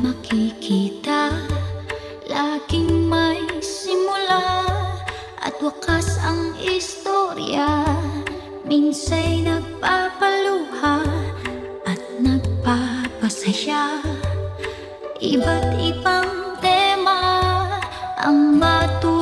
makikita. Laging may simula at wakas ang istorya. Minsa'y nagpapaluha at nagpapasaya. Iba't ibang tema ang matutunghayan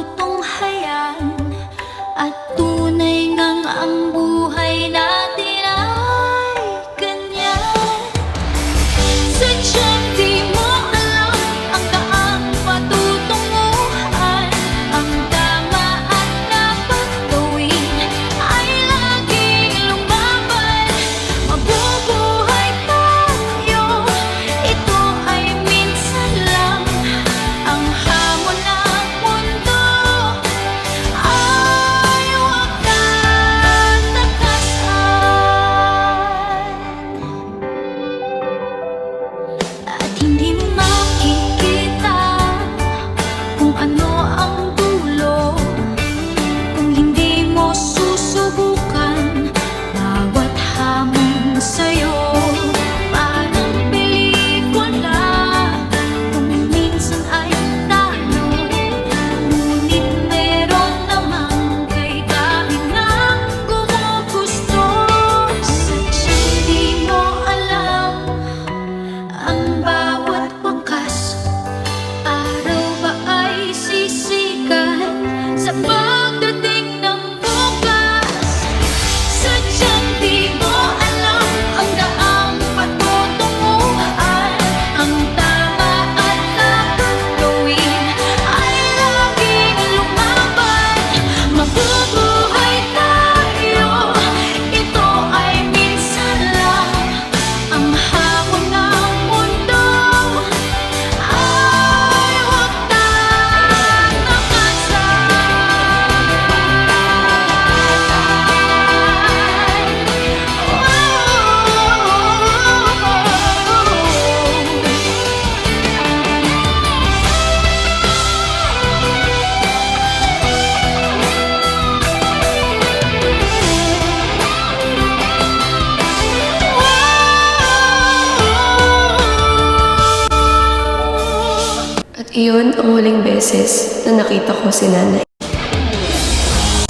iyon ang huling beses na nakita ko si nanay.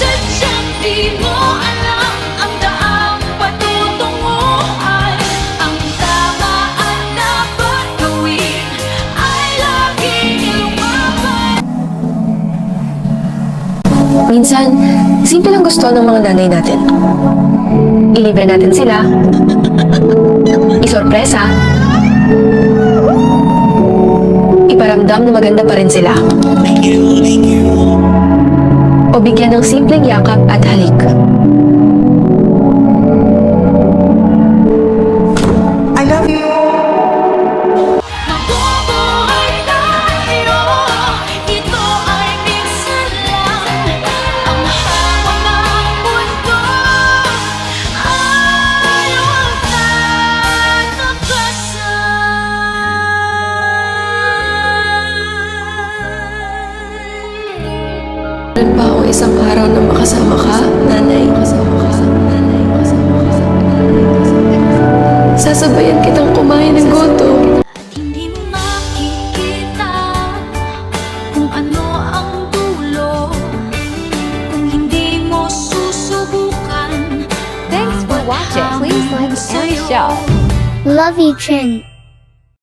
Sadyang di mo alam ang daang patutunguhan Ang tama at dapat gawin ay laging lumaban Minsan, simple lang gusto ng mga nanay natin. Ilibre natin sila. Isorpresa. Iparamdam na maganda pa rin sila. O bigyan ng simpleng yakap at halik. Makasama ka, nanay. Sasabayan kitang kumain ng goto. At hindi makikita Kung ano ang dulo Kung hindi mo susubukan Thanks for watching. Please like and share. Love you, Chin.